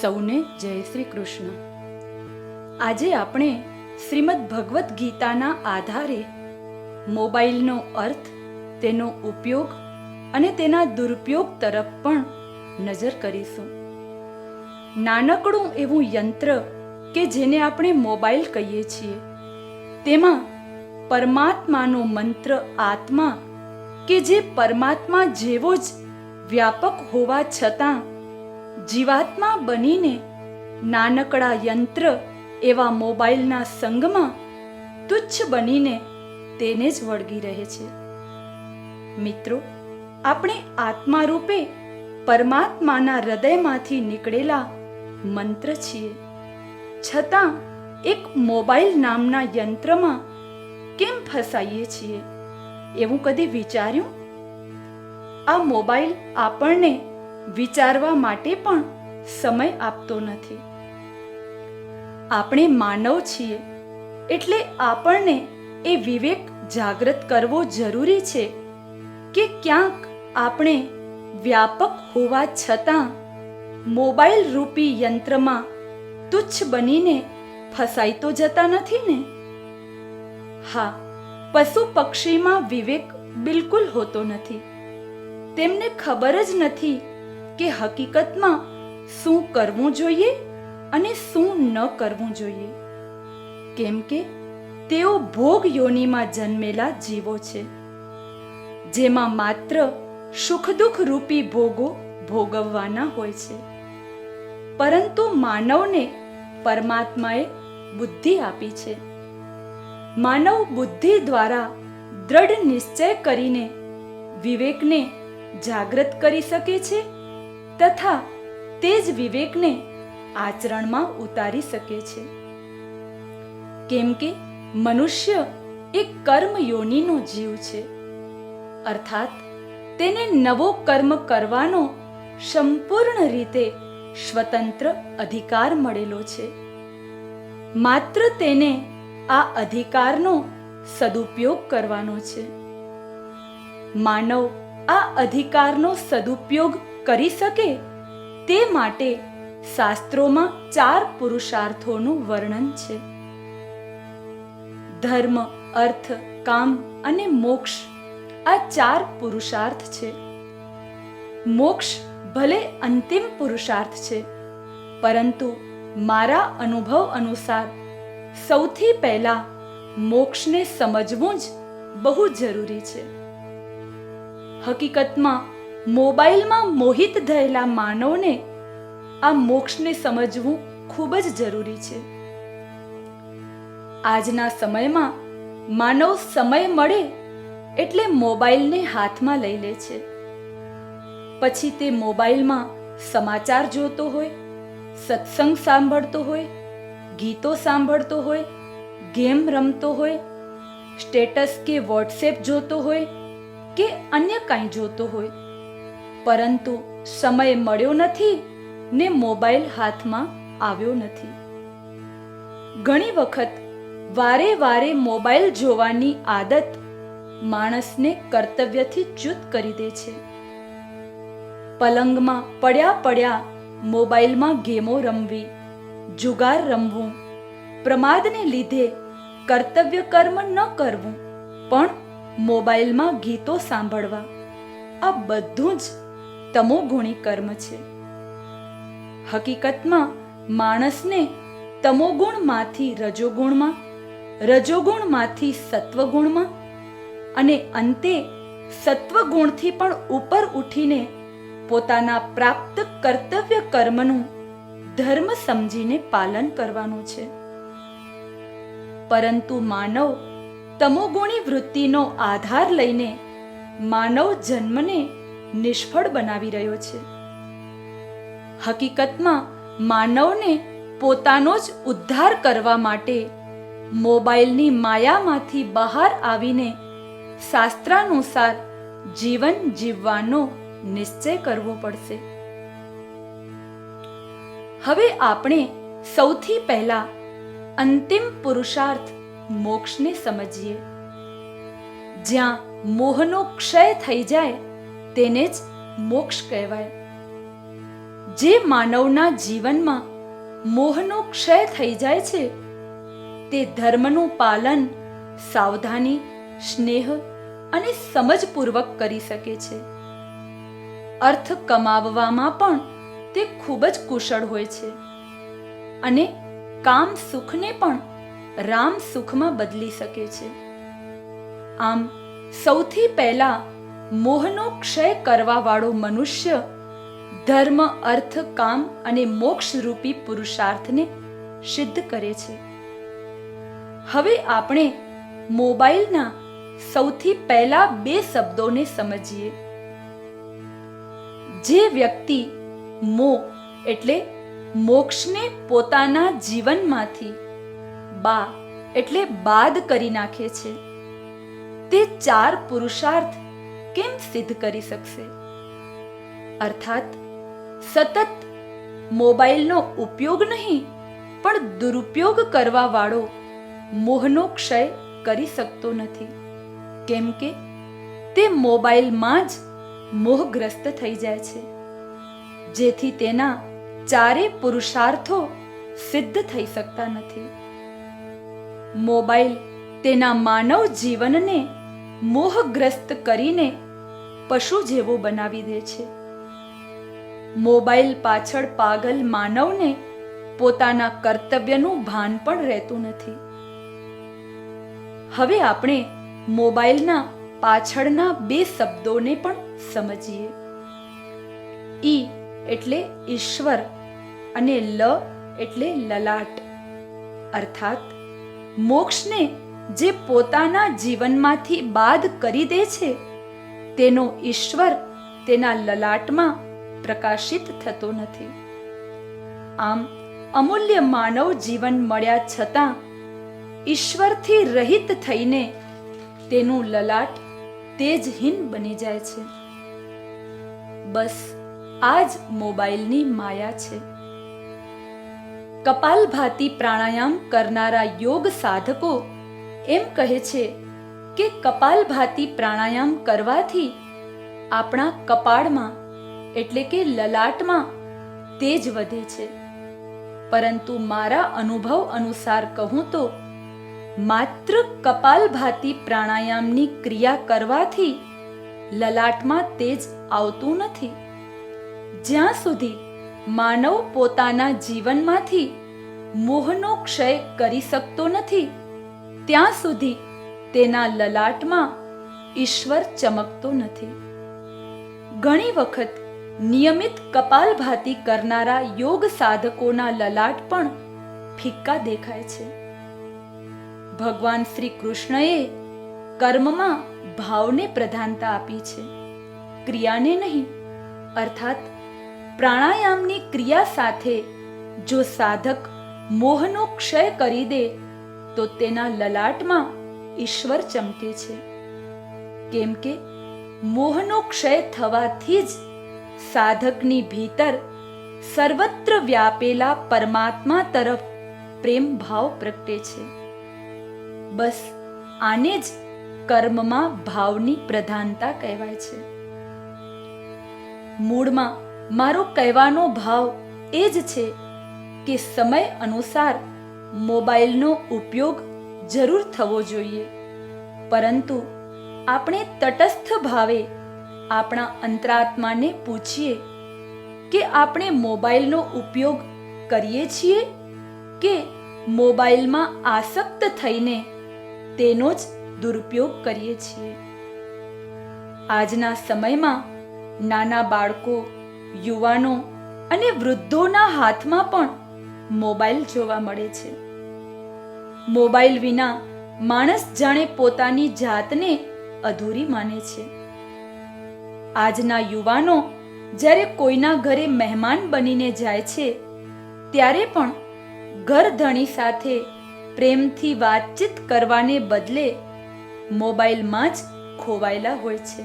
સૌને જય શ્રી કૃષ્ણ. આજે આપણે શ્રીમદ ભગવદ્ ગીતાના આધારે મોબાઈલનો અર્થ, તેનો ઉપયોગ અને તેના દુરુપયોગ તરફ પણ નજર કરીશું. નાનકડું એવું યંત્ર કે જેને આપણે મોબાઈલ કહીએ છીએ, તેમાં પરમાત્માનો મંત્ર આત્મા કે જે પરમાત્મા જેવો જ વ્યાપક હોવા છતાં જીવાત્મા બનીને નાનકડા યંત્ર એવા મોબાઈલના સંગમાં તુચ્છ બનીને તેને જ વળગી રહે છે. મિત્રો, આપણે આત્મા રૂપે પરમાત્માના હૃદયમાંથી નીકળેલા મંત્ર છીએ. છતાં એક મોબાઈલ નામના યંત્રમાં કેમ ફસાઈએ છીએ? એવું કદી વિચાર્યું? આ મોબાઈલ આપણને વિચારવા માટે પણ સમય આપતો નથી. આપણે માનવ છીએ એટલે આપણને એ વિવેક જાગૃત કરવો જરૂરી છે કે ક્યાંક આપણે વ્યાપક હોવા છતાં મોબાઈલ રૂપી યંત્રમાં તુચ્છ બનીને ફસાઈ તો જતા નથી ને? હા, પશુ પક્ષીમાં વિવેક બિલકુલ હોતો નથી. તેમને ખબર જ નથી કે હકીકતમાં શું કરવું જોઈએ અને શું ન કરવું જોઈએ. કેમ કે તેઓ ભોગ યોનિમાં જન્મેલા જીવો છે, જેમાં માત્ર સુખ દુઃખ રૂપી ભોગો ભોગવવાના હોય છે. પરંતુ માનવને પરમાત્માએ બુદ્ધિ આપી છે. માનવ બુદ્ધિ દ્વારા દ્રઢ નિશ્ચય કરીને વિવેકને જાગૃત કરી શકે છે તથા તે જ વિવેકને આચરણમાં ઉતારી શકે છે. કેમ કે મનુષ્ય એક કર્મ યોનીનો જીવ છે. અર્થાત તેને નવો કર્મ કરવાનો સંપૂર્ણ રીતે સ્વતંત્ર અધિકાર મળેલો છે. માત્ર તેને આ અધિકારનો સદુપયોગ કરવાનો છે. માનવ આ અધિકારનો સદુપયોગ કરી શકે? તે માટે શાસ્ત્રોમાં ચાર પુરુષાર્થોનું વર્ણન છે. ધર્મ, અર્થ, કામ અને મોક્ષ આ ચાર પુરુષાર્થ છે. મોક્ષ ભલે અંતિમ પુરુષાર્થ છે, પરંતુ મારા અનુભવ અનુસાર સૌથી પહેલા મોક્ષને સમજવું જ બહુ જરૂરી છે. હકીકતમાં મોબાઈલમાં મોહિત થયેલા માનવને આ મોક્ષને સમજવું ખૂબ જ જરૂરી છે. આજના સમયમાં માનવ સમય મળે એટલે મોબાઈલને હાથમાં લઈ લે છે. પછી તે મોબાઈલમાં સમાચાર જોતો હોય, સત્સંગ સાંભળતો હોય, ગીતો સાંભળતો હોય, ગેમ રમતો હોય, સ્ટેટસ કે વોટ્સએપ જોતો હોય કે અન્ય કાંઈ જોતો હોય. પરંતુ સમય મળ્યો નથી ને મોબાઈલ હાથમાં આવ્યો નથી. ઘણી વખત વારે વારે મોબાઈલ જોવાની આદત માણસને કર્તવ્યથી ચ્યુત કરી દે છે. પલંગમાં પડ્યા પડ્યા મોબાઈલમાં ગેમો રમવી, જુગાર રમવું, પ્રમાદને લીધે કર્તવ્ય કર્મ ન કરવું, પણ મોબાઈલમાં ગીતો સાંભળવા, આ બધું જ તમોગુણી કર્મ છે. હકીકતમાં માણસને તમોગુણમાંથી રજોગુણમાં, રજોગુણમાંથી સત્વગુણમાં અને અંતે સત્વગુણથી પણ ઉપર ઉઠીને પોતાના પ્રાપ્ત કર્તવ્ય કર્મનું ધર્મ સમજીને પાલન કરવાનું છે. પરંતુ માનવ તમોગુણી વૃત્તિનો આધાર લઈને માનવ જન્મને નિષ્ફળ બનાવી રહ્યો છે. હકીકતમાં માનવને પોતાનો જ ઉદ્ધાર કરવા માટે મોબાઈલની માયામાંથી બહાર આવીને શાસ્ત્રાનુસાર જીવન જીવવાનો નિશ્ચય કરવો પડશે. હવે આપણે સૌથી પહેલા અંતિમ પુરુષાર્થ મોક્ષને સમજીએ. જ્યાં મોહનો ક્ષય થઈ જાય તેને જ મોક્ષ કહેવાય. જે માનવના જીવનમાં મોહનો ક્ષય થઈ જાય છે, તે ધર્મનું પાલન, સાવધાની, સ્નેહ અને સમજપૂર્વક કરી શકે છે. અર્થ કમાવવામાં પણ તે ખૂબ જ કુશળ હોય છે અને કામ સુખને પણ રામ સુખમાં બદલી શકે છે. આમ સૌથી પહેલા મોહનો ક્ષય કરવા વાળો મનુષ્ય ધર્મ, અર્થ, કામ અને મોક્ષ રૂપી પુરુષાર્થને સિદ્ધ કરે છે. હવે આપણે મોબાઈલના સૌથી પહેલા બે શબ્દોને સમજીએ. જે વ્યક્તિ મો એટલે મોક્ષને પોતાના જીવનમાંથી બા એટલે બાદ કરી નાખે છે. તે ચાર પુરુષાર્થ કેમ સિદ્ધ કરી શકશે? અર્થાત, સતત મોબાઈલનો ઉપયોગ નહીં, પણ દુરુપયોગ કરવા વાળો મોહનો ક્ષય કરી શકતો નથી. કેમ કે, તે મોબાઈલમાં જ મોહગ્રસ્ત થઈ જાય છે. જેથી તેના ચારે પુરુષાર્થો સિદ્ધ થઈ શકતા નથી. મોબાઈલ તેના માનવ જીવનને મોહગ્રસ્ત કરીને પશુ જેવો બનાવી દે છે. મોબાઈલ પાછળ પાગલ માનવને પોતાના કર્તવ્યનું ભાન પણ રહેતું નથી. હવે આપણે મોબાઈલના પાછળના બે શબ્દોને પણ સમજીએ. ઈ એટલે ઈશ્વર અને લ એટલે લલાટ. અર્થાત, મોક્ષને જે પોતાના જીવનમાંથી બાદ કરી દે છે તેનો ઈશ્વર તેના લલાટમાં પ્રકાશિત થતો નથી. આમ અમૂલ્ય માનવ જીવન મળ્યા છતાં ઈશ્વરથી રહિત થઈને તેનું લલાટ તેજહીન બની જાય છે. બસ આ જ મોબાઈલની માયા છે. કપાલભાતી પ્રાણાયામ કરનારા યોગ સાધકો એમ કહે છે કે કપાલભાતી પ્રાણાયામ કરવાથી આપણા કપાળમાં, એટલે કે લલાટમાં, તેજ વધે છે. પરંતુ મારા અનુભવ અનુસાર કહું તો, માત્ર કપાલભાતી પ્રાણાયામની ક્રિયા કરવાથી લલાટમાં તેજ આવતું નથી. જ્યાં સુધી માનવ પોતાના જીવનમાંથી મોહનો ક્ષય કરી શકતો નથી, ત્યાં સુધી તેના લલાટમાં ઈશ્વર ચમકતો નથી. ઘણી વખત નિયમિત કપાલભાતી કરનારા યોગ સાધકોના લલાટ પણ ફિક્કા દેખાય છે. ભગવાન શ્રી કૃષ્ણએ કર્મમાં ભાવને પ્રધાનતા આપી છે. ક્રિયાને નહીં, અર્થાત પ્રાણાયામની ક્રિયા સાથે જો સાધક મોહનો ક્ષય કરી દે, તો તેના લલાટમાં ઈશ્વર ચમકે છે. કેમ કે મોહનો ક્ષય થવાથી જ સાધકની ભીતર સર્વત્ર વ્યાપેલા પરમાત્મા તરફ પ્રેમ ભાવ પ્રગટે છે. બસ આને જ કર્મમાં ભાવની પ્રધાનતા કહેવાય છે. મૂળમાં મારો કહેવાનો ભાવ એ જ છે કે સમય અનુસાર મોબાઈલનો ઉપયોગ જરૂર થવો જોઈએ. પરંતુ આપણે તટસ્થ ભાવે આપણા અંતરાત્માને પૂછીએ કે આપણે મોબાઈલનો ઉપયોગ કરીએ છીએ કે મોબાઈલમાં આસક્ત થઈને તેનો જ દુરુપયોગ કરીએ છીએ. આજના સમયમાં નાના બાળકો, યુવાનો અને વૃદ્ધોના હાથમાં પણ મોબાઈલ જોવા મળે છે. મોબાઈલ વિના માણસ જાણે પોતાની જાતને અધૂરી માને છે. આજના યુવાનો જ્યારે કોઈના ઘરે મહેમાન બનીને જાય છે, ત્યારે પણ ઘરધણી સાથે પ્રેમથી વાતચીત કરવાને બદલે મોબાઈલમાં જ ખોવાયેલા હોય છે.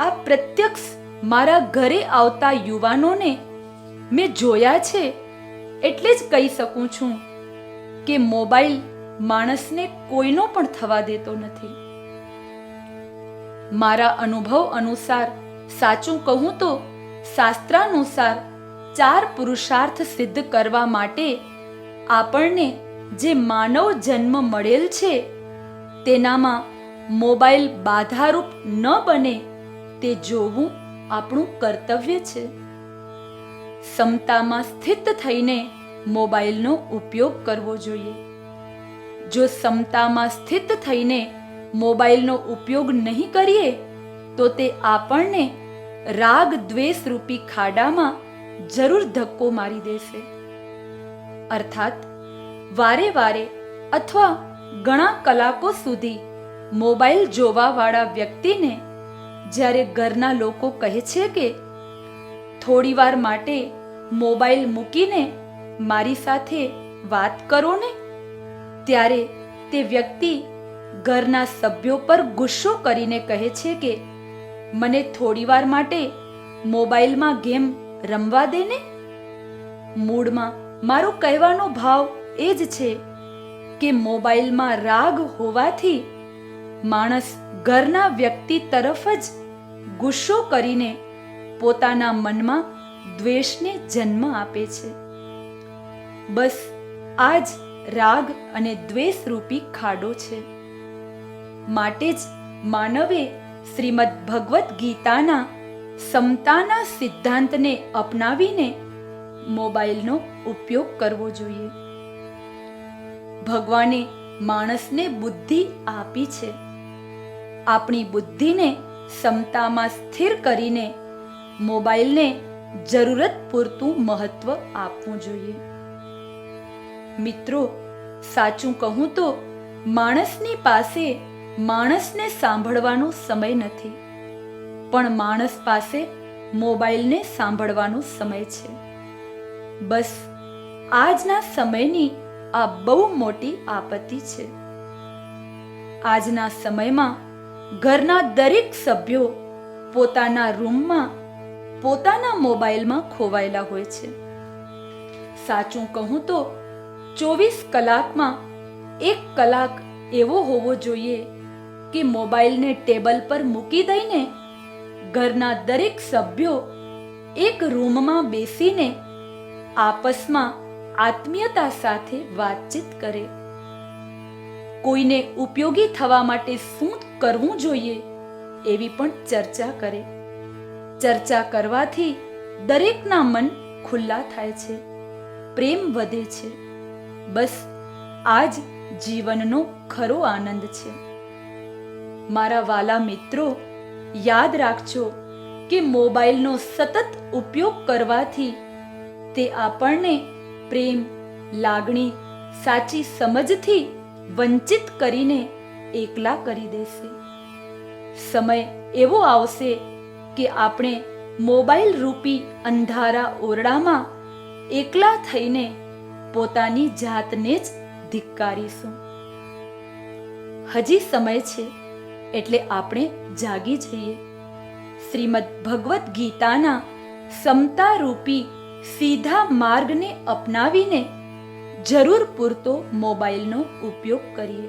આ પ્રત્યક્ષ મારા ઘરે આવતા યુવાનોને મેં જોયા છે, એટલે જ કહી શકું છું કે મોબાઈલ માણસને કોઈનો પણ થવા દેતો નથી. મારા અનુભવ અનુસાર સાચું કહું તો શાસ્ત્રાનુસાર ચાર પુરુષાર્થ સિદ્ધ કરવા માટે આપણને જે માનવ જન્મ મળેલ છે, તેનામાં મોબાઈલ બાધારૂપ ન બને તે જોવું આપણું કર્તવ્ય છે. સમતામાં સ્થિત થઈને મોબાઈલનો ઉપયોગ કરવો જોઈએ. જો સમતામાં સ્થિત થઈને મોબાઈલનો ઉપયોગ નહીં કરીએ, તો તે આપણને રાગ દ્વેષ રૂપી ખાડામાં જરૂર ધક્કો મારી દેશે. અર્થાત, વારે વારે અથવા ઘણા કલાકો સુધી મોબાઈલ જોવાવાળા વ્યક્તિને જ્યારે ઘરના લોકો કહે છે કે, થોડીવાર માટે મોબાઈલ મૂકીને મારી સાથે વાત કરો ને? ત્યારે તે વ્યક્તિ ઘરના સભ્યો પર ગુસ્સો કરીને કહે છે કે, મને થોડીવાર માટે મોબાઈલમાં ગેમ રમવા દે ને? મૂળમાં મારો કહેવાનો ભાવ એ જ છે કે મોબાઈલમાં રાગ હોવાથી માણસ ઘરના વ્યક્તિ તરફ જ ગુસ્સો કરીને પોતાના મનમાં દ્વેષને જન્મ આપે છે. બસ આ જ રાગ અને દ્વેષ રૂપી ખાડો છે. માટે જ માનવે શ્રીમદ ભગવદ્ ગીતાના સમતાના સિદ્ધાંતને અપનાવીને મોબાઈલનો ઉપયોગ કરવો જોઈએ. ભગવાને માણસને બુદ્ધિ આપી છે. આપણી બુદ્ધિને સમતામાં સ્થિર કરીને મોબાઈલને જરૂરત પૂરતું મહત્વ આપવું જોઈએ. મિત્રો, સાચું કહું તો, માણસની પાસે માણસને સાંભળવાનો સમય નથી. પણ માણસ પાસે મોબાઈલને સાંભળવાનો સમય છે. બસ, આજના સમયની આ બહુ મોટી આપત્તિ છે. આજના સમયમાં ઘરના દરેક સભ્યો પોતાના રૂમમાં, પોતાના મોબાઈલમાં ખોવાયેલા હોય છે. સાચું કહું તો ચોવીસ કલાકમાં એક કલાક એવો હોવો જોઈએ કે મોબાઈલને ટેબલ પર મૂકી દઈને ઘરના દરેક સભ્યો એક રૂમમાં બેસીને આપસમાં આત્મીયતા સાથે વાતચીત કરે. કોઈને ઉપયોગી થવા માટે શું કરવું જોઈએ એવી પણ ચર્ચા કરે. ચર્ચા કરવાથી દરેકના મન ખુલ્લા થાય છે, પ્રેમ વધે છે. બસ આ જ જીવનનો ખરો આનંદ છે. મારા વાલા મિત્રો, યાદ રાખજો કે મોબાઈલનો સતત ઉપયોગ કરવાથી તે આપણને પ્રેમ, લાગણી, સાચી સમજથી વંચિત કરીને એકલા કરી દેશે. સમય એવો આવશે કે આપણે મોબાઈલ રૂપી અંધારા ઓરડામાં એકલા થઈને પોતાની જાતને જ ધિક્કારીશું. હજી સમય છે, એટલે આપણે જાગી જઈએ. શ્રીમદ ભગવદ્ ગીતાના સમતા રૂપી સીધા માર્ગને અપનાવીને જરૂર પૂરતો મોબાઈલનો ઉપયોગ કરીએ.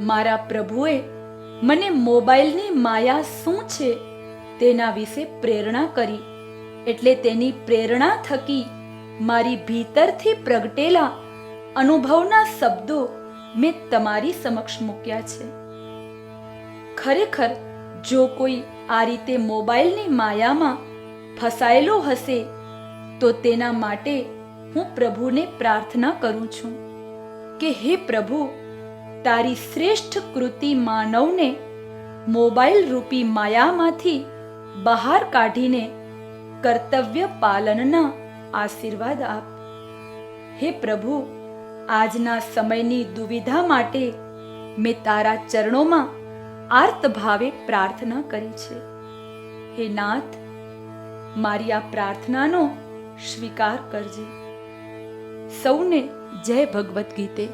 મારા પ્રભુએ મને મોબાઈલની માયા શું છે તેના વિશે પ્રેરણા કરી, એટલે તેની પ્રેરણા થકી મારી ભીતરથી પ્રગટેલા અનુભવના શબ્દો મેં તમારી સમક્ષ મૂક્યા છે. ખરેખર, જો કોઈ આ રીતે મોબાઈલની માયામાં ફસાયેલો હશે, તો તેના માટે હું પ્રભુને પ્રાર્થના કરું છું કે હે પ્રભુ, તારી શ્રેષ્ઠ કૃતિ માનવને મોબાઈલ રૂપી માયામાંથી બહાર કાઢીને કર્તવ્ય પાલનના આશીર્વાદ આપ. હે પ્રભુ, આજના સમયની દુવિધા માટે મેં તારા ચરણોમાં આર્ત ભાવે પ્રાર્થના કરી છે. હે નાથ, મારી આ પ્રાર્થનાનો સ્વીકાર કરજે. સૌને જય ભગવદ્ ગીતે.